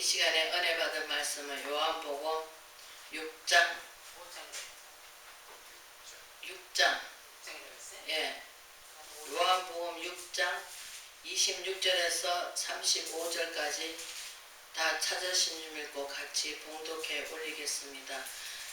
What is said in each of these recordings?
이 시간에 은혜 받은 말씀은 요한복음 6장. 6장. 예. 요한복음 6장 26절에서 35절까지 다 찾으신 줄 믿고 같이 봉독해 올리겠습니다.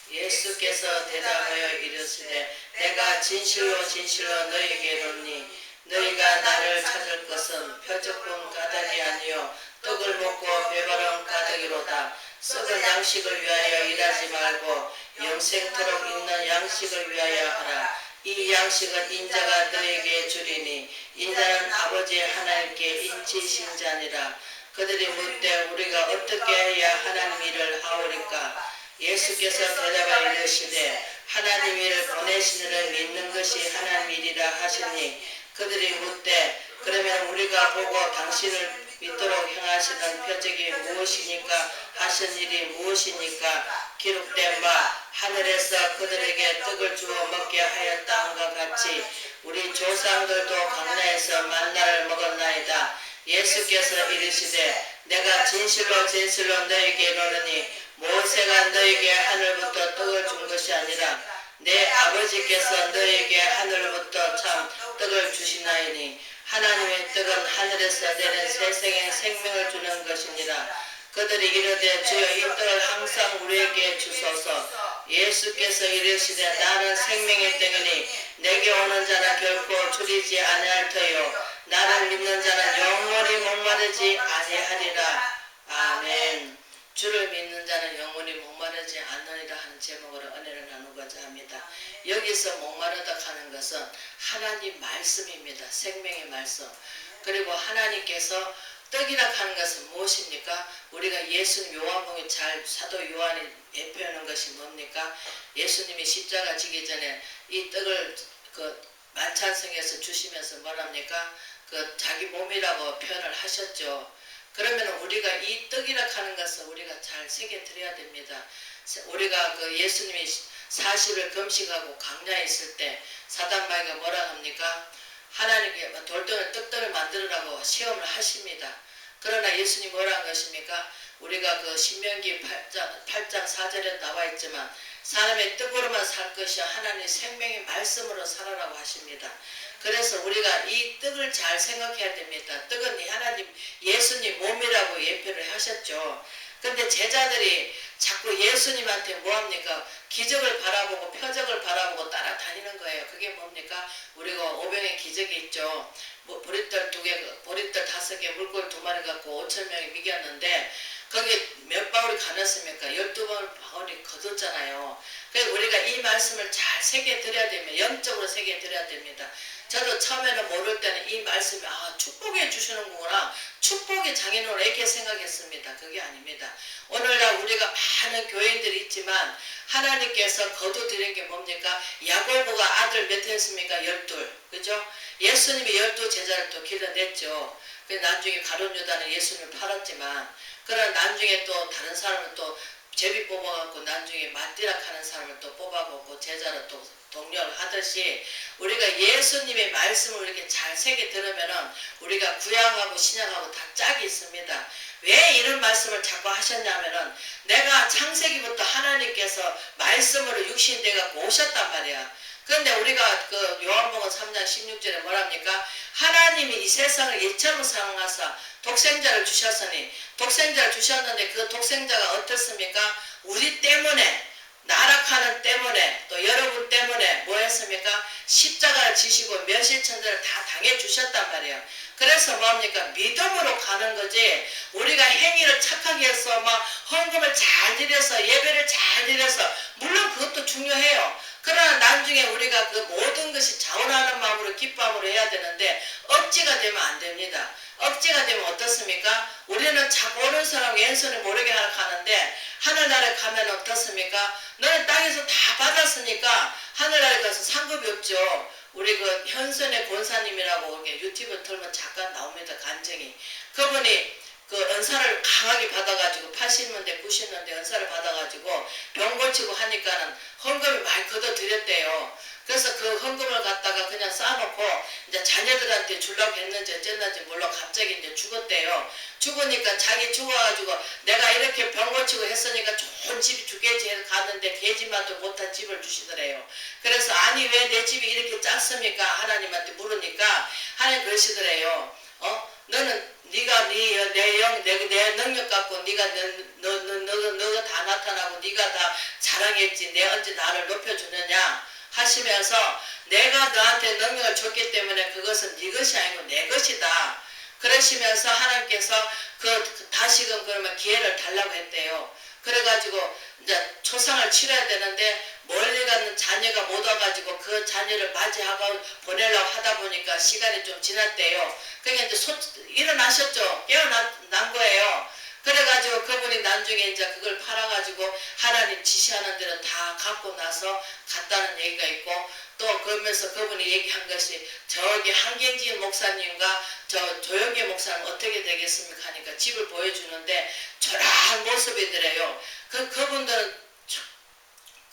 예수께서 대답하여 이르시되 내가 진실로 진실로 너희에게 이르니 너희가 나를 찾을 것은 표적본 까닭이 아니요 떡을 먹고 배바른 까닭이로다. 썩은 양식을 위하여 일하지 말고 영생토록 있는 양식을 위하여 하라. 이 양식은 인자가 너에게 주리니 인자는 아버지 하나님께 인치신 자니라. 그들이 묻되 우리가 어떻게 해야 하나님 일을 하오리까? 예수께서 대답하여 이르시되 하나님 일을 보내시는 믿는 것이 하나님 일이라 하시니 그들이 묻되 그러면 우리가 보고 당신을 믿도록 행하시는 표적이 무엇이니까 하신 일이 무엇이니까 기록된 바 하늘에서 그들에게 떡을 주어 먹게 하였다 함과 같이 우리 조상들도 강나에서 만나를 먹었나이다. 예수께서 이르시되 내가 진실로 진실로 너에게 이르노니 모세가 너에게 하늘부터 떡을 준 것이 아니라 내 아버지께서 너에게 하늘부터 참 떡을 주시나이니 하나님의 떡은 하늘에서 내린 세상에 생명을 주는 것이니라 그들이 이르되 주여 이 떡을 항상 우리에게 주소서. 예수께서 이르시되 나는 생명의 떡이니 내게 오는 자는 결코 줄이지 아니할 터요. 나를 믿는 자는 영원히 목마르지 아니하리라. 아멘 주를 믿는 자는 영원히 목마르지 않느니라 하는 제목으로 은혜를 나누고자 합니다. 여기서 목마르다 하는 것은 하나님 말씀입니다. 생명의 말씀. 그리고 하나님께서 떡이라 하는 것은 무엇입니까? 우리가 예수님 요한복음 잘 사도 요한이 예표하는 것이 뭡니까? 예수님이 십자가 지기 전에 이 떡을 그 만찬성에서 주시면서 뭐랍니까? 그 자기 몸이라고 표현을 하셨죠. 그러면 우리가 이 떡이라 하는 것을 우리가 잘 새겨 드려야 됩니다. 우리가 그 예수님이 40을 금식하고 강야에 있을 때 사단마귀가 뭐라 합니까? 하나님께 돌덩이 떡들을 만들으라고 시험을 하십니다. 그러나 예수님 뭐라 한 것입니까? 우리가 그 신명기 8장, 8장 4절에 나와 있지만 사람의 떡으로만 살 것이 하나님 생명의 말씀으로 살아라고 하십니다. 그래서 우리가 이 떡을 잘 생각해야 됩니다. 떡은 하나님 예수님 몸이라고 예표를 하셨죠. 근데 제자들이 자꾸 예수님한테 뭐합니까? 기적을 바라보고 표적을 바라보고 따라다니는 거예요. 그게 뭡니까? 우리가 오병의 기적이 있죠. 뭐 보리떡 두 개, 보리떡 다섯 개, 물고기 두 마리 갖고 오천 명이 미겼는데 거기 몇 바울이 가눴습니까? 열두 바울이 거뒀잖아요. 그래서 우리가 이 말씀을 잘 새겨 드려야 되면 영적으로 새겨 드려야 됩니다. 저도 처음에는 모를 때는 이 말씀이 아 축복해 주시는구나 축복의 장인으로 이렇게 생각했습니다. 그게 아닙니다. 오늘날 우리가 많은 교인들이 있지만 하나님께서 거두드린 게 뭡니까? 야골보가 아들 몇 했습니까? 열둘. 그죠? 예수님이 열두 제자를 또 길러냈죠. 그 나중에 가론 유다는 예수님을 팔았지만 그러나 나중에 또 다른 사람을 또 제비 뽑아갖고 나중에 맞디락 하는 사람을 또 뽑아갖고 제자를 또 동료를 하듯이 우리가 예수님의 말씀을 이렇게 잘 새겨 들으면은 우리가 구약하고 신약하고 다 짝이 있습니다. 왜 이런 말씀을 자꾸 하셨냐면은 내가 창세기부터 하나님께서 말씀으로 육신돼 갖고 오셨단 말이야. 그런데 우리가 그 요한복음 3장 16절에 뭐랍니까? 하나님이 이 세상을 예처럼 사랑하사 독생자를 주셨으니 독생자를 주셨는데 그 독생자가 어떻습니까? 우리 때문에 나락하는 때문에 또 여러분 때문에 뭐 했습니까? 십자가를 지시고 멸실천대를 다 당해 주셨단 말이에요. 그래서 뭡니까? 믿음으로 가는 거지. 우리가 행위를 착하게 해서 막 헌금을 잘 드려서 예배를 잘 드려서 물론 그것도 중요해요. 그러나 나중에 우리가 그 모든 것이 자원하는 마음으로 기쁨으로 해야 되는데 억지가 되면 안 됩니다. 억지가 되면 어떻습니까? 우리는 자꾸 사람 왼손을 모르게 하러 가는데 하늘나라에 가면 어떻습니까? 너는 땅에서 다 받았으니까 하늘나라에 가서 상급이 없죠. 우리 그 현선의 권사님이라고 유튜브 틀면 잠깐 나옵니다. 간증이. 그분이 그 은사를 강하게 받아가지고 80년대 90년대 은사를 받아가지고 병 고치고 하니까는 헌금이 많이 걷어들였대요. 그래서 그 헌금을 갖다가 그냥 쌓아놓고 이제 자녀들한테 주려고 했는지 어쨌는지 몰라 갑자기 이제 죽었대요. 죽으니까 자기 죽어가지고 내가 고치고 했으니까 좋은 집이 주겠지 해서 갔는데 개집만도 못한 집을 주시더래요. 그래서 아니 왜 내 집이 이렇게 작습니까? 하나님한테 물으니까 하나님 그러시더래요. 어? 너는 네가 네내영내 내 능력 갖고 네가 너너너 너가 다 나타나고 네가 다 자랑했지. 내 언제 나를 높여주느냐 하시면서 내가 너한테 능력을 줬기 때문에 그것은 네 것이 아니고 내 것이다. 그러시면서 하나님께서 그 다시금 그러면 기회를 달라고 했대요. 그래가지고 이제 초상을 치러야 되는데 멀리 가는 자녀가 못 와가지고 그 자녀를 맞이하고 보내려고 하다 보니까 시간이 좀 지났대요. 그게 이제 소, 일어나셨죠. 깨어난 거예요. 그래가지고 그분이 나중에 이제 그걸 팔아가지고 하나님 지시하는 대로 다 갖고 나서 갔다는 얘기가 있고 또 그러면서 그분이 얘기한 것이 저기 한경진 목사님과 저 조영계 목사님 어떻게 되겠습니까 하니까 집을 보여주는데 초라한 모습이더래요. 그 그분들은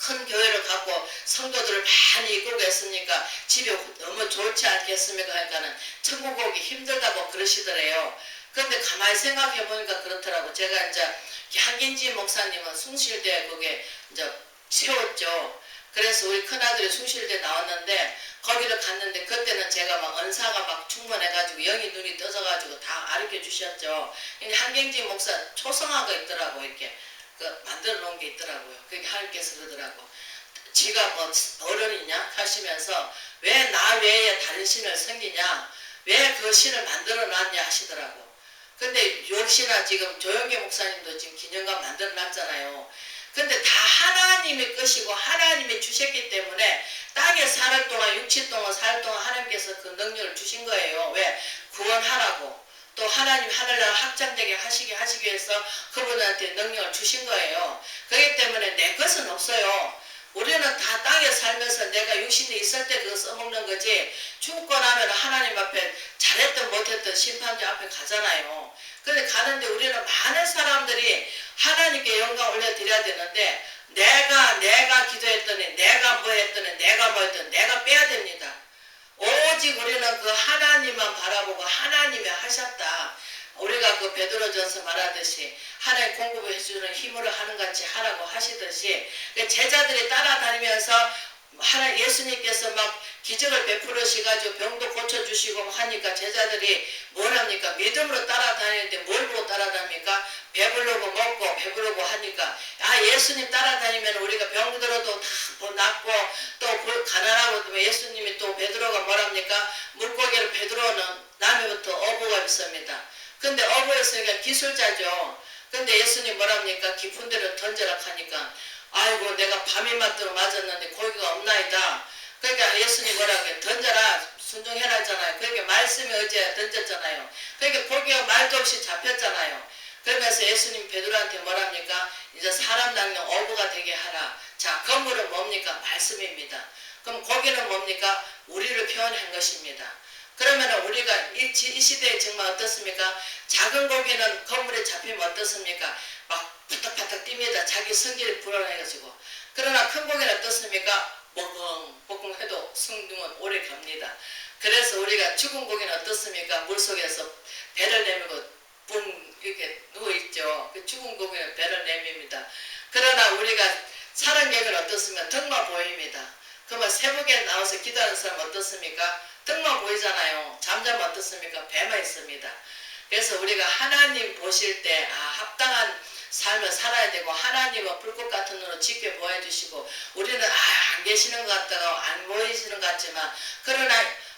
큰 교회를 갖고 성도들을 많이 이끌고 했으니까 집이 너무 좋지 않겠습니까? 하니까는 천국 오기 힘들다고 그러시더래요. 그런데 가만히 생각해 보니까 그렇더라고. 제가 이제 한긴지 목사님은 숭실대 그게 이제 세웠죠. 그래서 우리 큰아들이 숭실대 나왔는데 거기를 갔는데 그때는 제가 막 언사가 막 충만해가지고 영이 눈이 떠져가지고 다 가르쳐 주셨죠. 한경지 목사 초성화가 있더라고 이렇게 그 만들어 놓은 게 있더라고요. 그게 하나님께서 그러더라고. 지가 뭐 어른이냐 하시면서 왜 나 외에 다른 신을 섬기냐 왜 그 신을 만들어 놨냐 하시더라고. 근데 역시나 지금 조영계 목사님도 지금 기념관 만들어 놨잖아요. 근데 다 하나님의 것이고 하나님이 주셨기 때문에 땅에 살 동안 육칠 동안 살 동안 하나님께서 그 능력을 주신 거예요. 왜? 구원하라고. 또 하나님 하늘나라 확장되게 하시게 하시기 위해서 그분한테 능력을 주신 거예요. 그렇기 때문에 내 것은 없어요. 우리는 다 땅에 살면서 내가 육신에 있을 때 그거 써먹는 거지 죽고 나면 하나님 앞에 잘했든 못했든 심판자 앞에 가잖아요. 근데 가는데 우리는 많은 사람들이 하나님께 영광 올려드려야 되는데 내가 내가 기도했더니 내가 뭐 했더니 내가 뭐 했더니 내가 빼야 됩니다. 오직 우리는 그 하나님만 바라보고 하나님이 하셨다. 우리가 그 베드로전서 말하듯이 하나님 공급해 주는 힘으로 하는 같이 하라고 하시듯이 그 제자들이 따라다니면서 하나 예수님께서 막 기적을 베풀으시가지고 병도 고쳐주시고 하니까 제자들이 뭘 합니까? 믿음으로 따라다니는데 뭘 보고 따라다닙니까? 배부르고 먹고 배부르고 하니까 아 예수님 따라다니면 우리가 병들어도 다뭐 낫고 또 가난하고 예수님이 또 베드로가 뭐랍니까? 물고기를 베드로는 남해부터 어부가 있습니다. 근데 어부였으니까 기술자죠. 근데 예수님 뭐랍니까? 깊은 데로 던져라 하니까 아이고 내가 밤이 맞도록 맞았는데 고기가 없나이다. 그러니까 예수님 뭐라고 던져라 순종해라 했잖아요. 그러니까 말씀이 어제 던졌잖아요. 그러니까 고기가 말도 없이 잡혔잖아요. 그러면서 예수님 베드로한테 뭐랍니까? 이제 사람 낚는 어부가 되게 하라. 자 건물은 뭡니까? 말씀입니다. 그럼 고기는 뭡니까? 우리를 표현한 것입니다. 그러면 우리가 이, 이 시대에 정말 어떻습니까? 작은 고기는 건물에 잡히면 어떻습니까? 막 파닥파닥 뜁니다. 자기 성질이 불안해가지고. 그러나 큰 고기는 어떻습니까? 뻐끔뻐끔 해도 성능은 오래 갑니다. 그래서 우리가 죽은 고기는 어떻습니까? 물속에서 배를 내밀고 붕 이렇게 누워있죠. 그 죽은 고기는 배를 내밉니다. 그러나 우리가 사는 경우는 어떻습니까? 등만 보입니다. 그러면 새벽에 나와서 기도하는 사람 어떻습니까? 등만 보이잖아요. 잠자면 어떻습니까? 배만 있습니다. 그래서 우리가 하나님 보실 때 아, 합당한 삶을 살아야 되고 하나님은 불꽃 같은 눈으로 지켜보아 주시고 우리는 아, 안 계시는 것 같다고 안 보이시는 것 같지만 그러나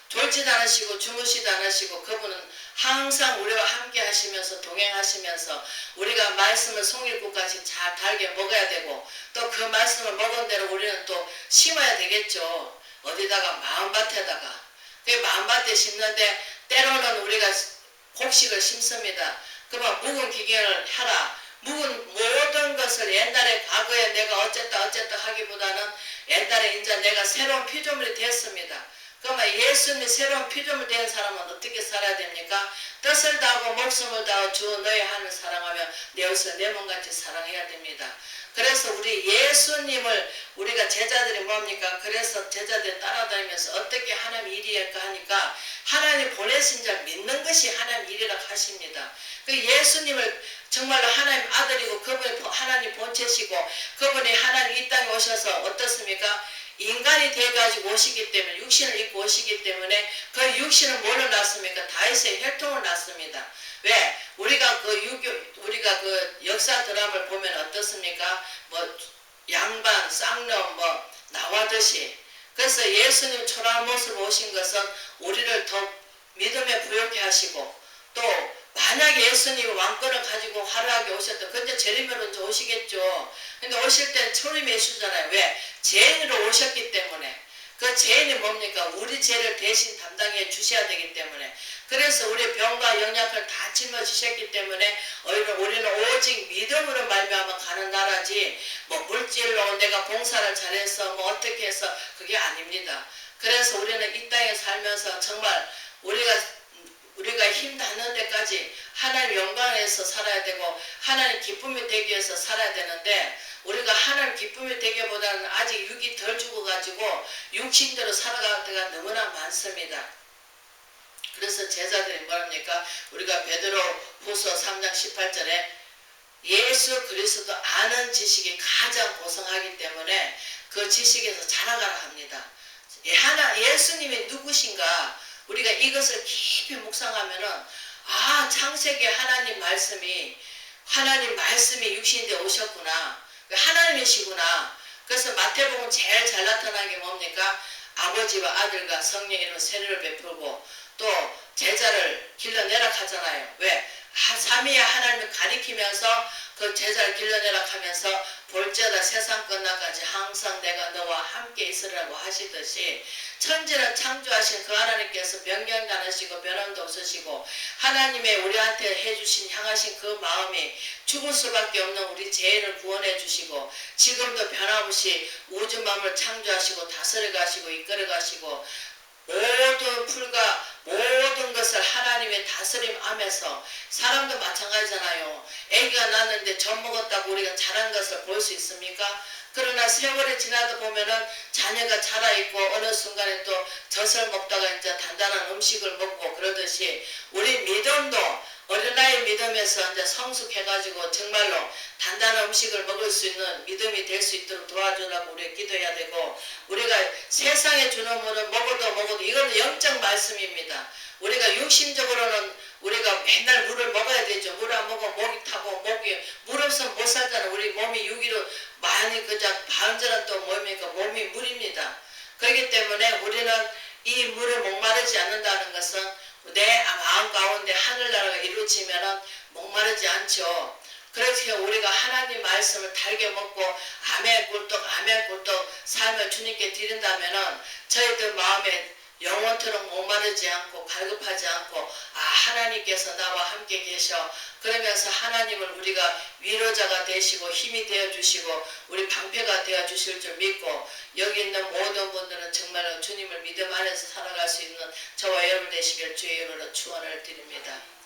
졸지도 않으시고 주무시도 않으시고 그분은 항상 우리와 함께 하시면서 동행하시면서 우리가 말씀을 송일국까지 잘 달게 먹어야 되고 또 그 말씀을 먹은 대로 우리는 또 심어야 되겠죠. 어디다가 마음밭에다가 그 마음밭에 심는데 때로는 우리가 곡식을 심습니다. 그러면 묵은 기경을 하라. 묵은 모든 것을 옛날에 과거에 내가 어쨌다 어쨌다 하기보다는 옛날에 이제 내가 새로운 피조물이 됐습니다. 그러면 예수님이 새로운 피조물 된 사람은 어떻게 살아야 됩니까? 뜻을 다하고 목숨을 다하고 주 너의 하늘 사랑하며 내 옷을 내 몸같이 사랑해야 됩니다. 그래서 우리 예수님을 우리가 제자들이 뭡니까? 그래서 제자들 따라다니면서 어떻게 하나님 일이 할까 하니까 하나님 보내신 자 믿는 것이 하나님 일이라 하십니다. 그 예수님을 정말로 하나님 아들이고 그분이 하나님 본체시고 그분이 하나님 이 땅에 오셔서 어떻습니까? 인간이 돼가지고 오시기 때문에 육신을 입고 오시기 때문에 그 육신은 뭐를 낳습니까? 다윗의 혈통을 낳습니다. 왜? 우리가 그 유교 우리가 그 역사 드라마를 보면 어떻습니까? 뭐 양반, 쌍놈 뭐 나와듯이 그래서 예수님 초라한 모습으로 오신 것은 우리를 더 믿음에 부여케 하시고 또 만약에 예수님이 왕권을 가지고 화려하게 오셨다. 근데 재림으로 이제 오시겠죠. 근데 오실 때는 초림 예수잖아요. 왜? 죄인으로 오셨기 때문에. 그 죄인이 뭡니까? 우리 죄를 대신 담당해 주셔야 되기 때문에. 그래서 우리 병과 영약을 다 짊어지셨기 때문에 우리는, 우리는 오직 믿음으로 말미암아 가는 나라지 뭐 물질로 내가 봉사를 잘해서 뭐 어떻게 해서 그게 아닙니다. 그래서 우리는 이 땅에 살면서 정말 우리가 우리가 힘 닿는 데까지 하나님 영광에서 살아야 되고 하나님 기쁨이 되기 위해서 살아야 되는데 우리가 하나님 기쁨이 되기보다는 아직 육이 덜 죽어가지고 육신대로 살아갈 때가 너무나 많습니다. 그래서 제자들이 뭐합니까? 우리가 베드로 후서 3장 18절에 예수 그리스도 아는 지식이 가장 고성하기 때문에 그 지식에서 자라가라 합니다. 예, 하나 예수님이 누구신가? 우리가 이것을 깊이 묵상하면은 아 창세기 하나님 말씀이 하나님 말씀이 육신에 오셨구나. 하나님이시구나. 그래서 마태복음 제일 잘 나타나는 게 뭡니까? 아버지와 아들과 성령으로 세례를 베풀고 또 제자를 길러내라 하잖아요. 왜? 삼위의 하나님을 가리키면서 그 제자를 길러내라 하면서 볼지어다 세상 끝나까지 항상 내가 너와 함께 있으라고 하시듯이 천지는 창조하신 그 하나님께서 변경도 않으시고 변함도 없으시고 하나님의 우리한테 해주신 향하신 그 마음이 죽을 수밖에 없는 우리 죄인을 구원해 주시고 지금도 변함없이 우주 마음을 창조하시고 다스려 가시고 이끌어 가시고 모든 풀과 모든 것을 하나님의 다스림 안에서 사람도 마찬가지잖아요. 아기가 낳았는데 젖 먹었다고 우리가 자란 것을 볼 수 있습니까? 그러나 세월이 지나다 보면은 자녀가 자라있고 어느 순간에 또 젖을 먹다가 이제 단단한 음식을 먹고 그러듯이 우리 믿음도 어린아이 믿음에서 이제 성숙해가지고 정말로 단단한 음식을 먹을 수 있는 믿음이 될 수 있도록 도와주라고 우리 기도해야 되고 우리가 세상에 주는 물은 먹어도 먹어도 이거는 영적 말씀입니다. 우리가 육신적으로는 우리가 맨날 물을 먹어야 되죠. 물 안 먹으면 목이 타고 목이 물 없으면 못 살잖아. 우리 몸이 유기로 많이 그냥 반절은 또 뭡니까? 몸이 물입니다. 그렇기 때문에 우리는 이 물을 목마르지 않는다는 것은 내 마음 가운데 하늘나라가 이루어지면은 목마르지 않죠. 그렇게 우리가 하나님 말씀을 달게 먹고 아멘 꿀떡 아멘 꿀떡 삶을 주님께 드린다면은 저희들 마음에 영원토록 목마르지 않고 갈급하지 않고 아 하나님께서 나와 함께 계셔 그러면서 하나님을 우리가 위로자가 되시고 힘이 되어 주시고 우리 방패가 되어 주실 줄 믿고 여기 있는 모든 분들은 정말로 주님을 믿음 안에서 살아갈 수 있는 저와 여러분 되시길 주의 이름으로 축원을 드립니다.